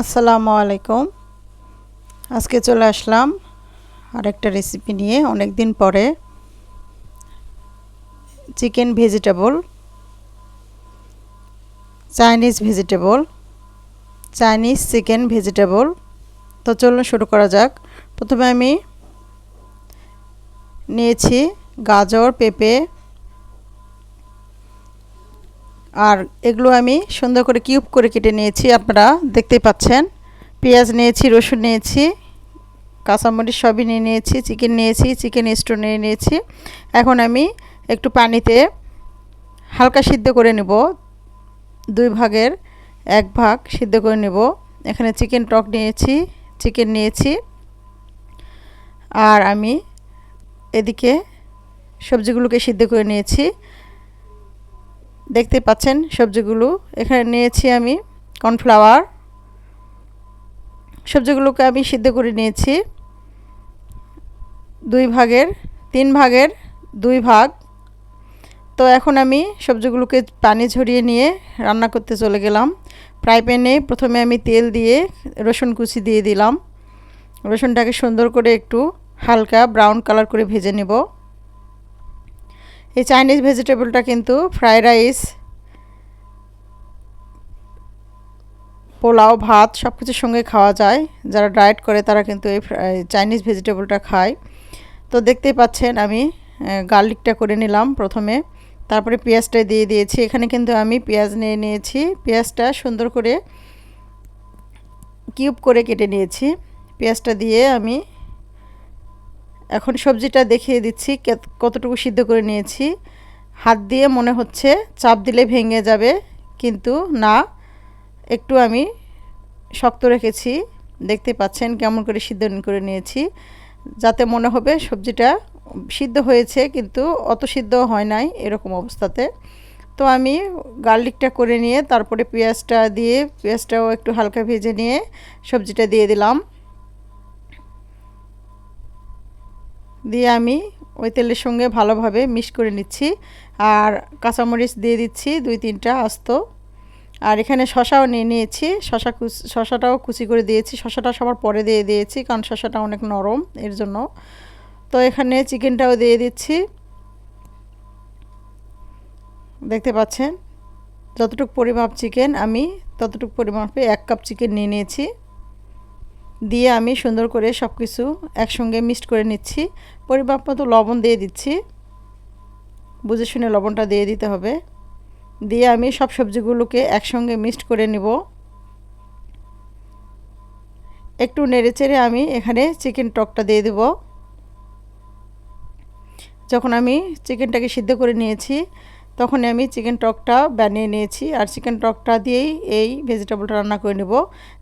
আসসালামু আলাইকুম। আজকে চলে আসলাম আরেকটা রেসিপি নিয়ে অনেক দিন পরে। Chicken vegetable Chinese vegetable Chinese chicken vegetable তো চলুন শুরু করা যাক। প্রথমে আমি নিয়েছি গাজর, পেঁপে আর এগুলো আমি সুন্দর করে কিউব করে কেটে নিয়েছি, আপনারা দেখতেই পাচ্ছেন। পেঁয়াজ নিয়েছি, রসুন নিয়েছি, কাঁচামরিচ সবই নিয়ে নিয়েছি, চিকেন নিয়েছি, চিকেন স্টো নিয়ে নিয়েছি। এখন আমি একটু পানিতে হালকা সিদ্ধ করে নেব। দুই ভাগের এক ভাগ সিদ্ধ করে নেব। এখানে চিকেন টক নিয়েছি, চিকেন নিয়েছি। আর আমি এদিকে সবজিগুলোকে সিদ্ধ করে নিয়েছি। দেখতে পাচ্ছেন সবজিগুলো। এখানে নিয়েছি আমি কর্নফ্লাওয়ার। সবজিগুলোকে আমি সিদ্ধ করে নিয়েছি। দুই ভাগের, তিন ভাগের দুই ভাগ। তো এখন আমি সবজিগুলোকে পানি ঝরিয়ে নিয়ে রান্না করতে চলে গেলাম। ফ্রাই প্যানে প্রথমে আমি তেল দিয়ে রসুন কুচি দিয়ে দিলাম। রসুনটাকে সুন্দর করে একটু হালকা ব্রাউন কালার করে ভেজে নেব। এই চাইনিজ ভেজিটেবলটা কিন্তু ফ্রায়েড রাইস পোলাও, ভাত সব কিছুর সঙ্গে খাওয়া যায়। যারা ডায়েট করে তারা কিন্তু এই চাইনিজ ভেজিটেবলটা খায়। তো দেখতেই পাচ্ছেন আমি গার্লিকটা করে নিলাম প্রথমে। তারপরে পেঁয়াজটা দিয়ে দিয়েছি। এখানে কিন্তু আমি পেঁয়াজ নিয়ে নিয়েছি। পেঁয়াজটা সুন্দর করে কিউব করে কেটে নিয়েছি। পেঁয়াজটা দিয়ে আমি এখন সবজিটা দেখিয়ে দিচ্ছি কতটুকু সিদ্ধ করে নিয়েছি। হাত দিয়ে মনে হচ্ছে চাপ দিলে ভেঙে যাবে, কিন্তু না, একটু আমি শক্ত রেখেছি। দেখতে পাচ্ছেন কেমন করে সিদ্ধ করে নিয়েছি, যাতে মনে হবে সবজিটা সিদ্ধ হয়েছে, কিন্তু অত সিদ্ধ হয় নাই এরকম অবস্থাতে। তো আমি গার্লিকটা করে নিয়ে, তারপরে পেঁয়াজটা দিয়ে, পেঁয়াজটাও একটু হালকা ভেজে নিয়ে সবজিটা দিয়ে দিলাম। দিয়ে আমি ওই তেলের সঙ্গে ভালোভাবে মিক্স করে নিচ্ছি। আর কাঁচামরিচ দিয়ে দিচ্ছি দুই তিনটা আস্ত। আর এখানে শশাও নিয়ে নিয়েছি। শশা শশাটাও কুচি করে দিয়েছি। শশাটা সবার পরে দিয়ে দিয়েছি কারণ শশাটা অনেক নরম এর জন্য। তো এখানে চিকেনটাও দিয়ে দিচ্ছি। দেখতে পাচ্ছেন? যতটুকু পরিমাপ চিকেন আমি, ততটুকু পরিমাপে এক কাপ চিকেন নিয়ে নিয়েছি। দিয়ে আমি সুন্দর করে সব কিছু একসঙ্গে মিক্সড করে নিচ্ছি। পরিমাপ মতো লবণ দিয়ে দিচ্ছি। বুঝে শুনে লবণটা দিয়ে দিতে হবে। দিয়ে আমি সব সবজিগুলোকে একসঙ্গে মিক্সড করে নিব। একটু নেড়েচেড়ে আমি এখানে চিকেন টকটা দিয়ে দেব। যখন আমি চিকেনটাকে সিদ্ধ করে নিয়েছি তখন আমি চিকেন টকটা বানিয়ে নিয়েছি আর চিকেন টকটা দিয়েই এই ভেজিটেবলটা রান্না করে নেব।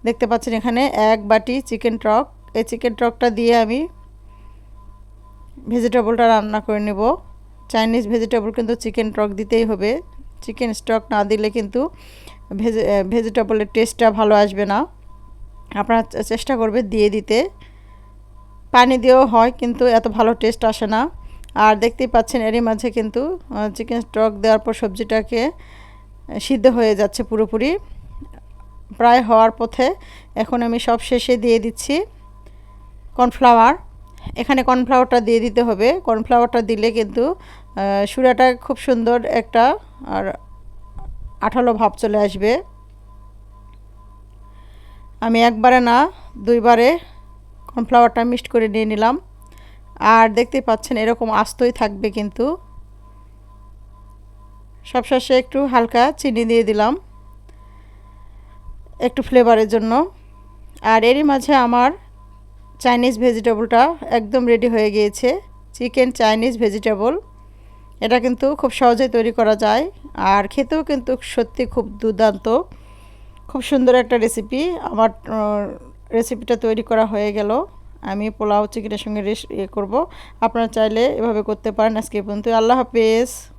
দেখতে পাচ্ছেন এখানে এক বাটি চিকেন টক। এই চিকেন টকটা দিয়ে আমি ভেজিটেবলটা রান্না করে নেব। চাইনিজ ভেজিটেবল কিন্তু চিকেন টক দিতেই হবে। চিকেন স্টক না দিলে কিন্তু ভেজে ভেজিটেবলের টেস্টটা ভালো আসবে না। আপনারা চেষ্টা করবে দিয়ে দিতে। পানি দিয়েও হয় কিন্তু এত ভালো টেস্ট আসে না। আর দেখতেই পাচ্ছেন এরই মাঝে কিন্তু চিকেন স্টক দেওয়ার পর সবজিটাকে সিদ্ধ হয়ে যাচ্ছে পুরোপুরি। প্রায় হওয়ার পথে এখন আমি সব শেষে দিয়ে দিচ্ছি কর্নফ্লাওয়ার। এখানে কর্নফ্লাওয়ারটা দিয়ে দিতে হবে। কর্নফ্লাওয়ারটা দিলে কিন্তু সুরাটা খুব সুন্দর একটা আর আঠালো ভাব চলে আসবে। আমি একবারে না, দুইবারে কর্নফ্লাওয়ারটা মিক্সড করে নিয়ে নিলাম। আর দেখতে পাচ্ছেন এরকম আস্তই থাকবে কিন্তু। সব শেষে একটু হালকা চিনি দিয়ে দিলাম, একটু ফ্লেভারের জন্য। আর এরই মাঝে আমার চাইনিজ ভেজিটেবলটা একদম রেডি হয়ে গিয়েছে চিকেন চাইনিজ ভেজিটেবল এটা কিন্তু খুব সহজেই তৈরি করা যায় আর খেতেও কিন্তু সত্যি খুব দুর্দান্ত। খুব সুন্দর একটা রেসিপি আমার রেসিপিটা তৈরি করা হয়ে গেল। আমি পোলাও চিকেনের সঙ্গে রেস্ট ইয়ে করব। আপনারা চাইলে এভাবে করতে পারেন। আজকে পর্যন্ত আল্লাহ হাফেজ।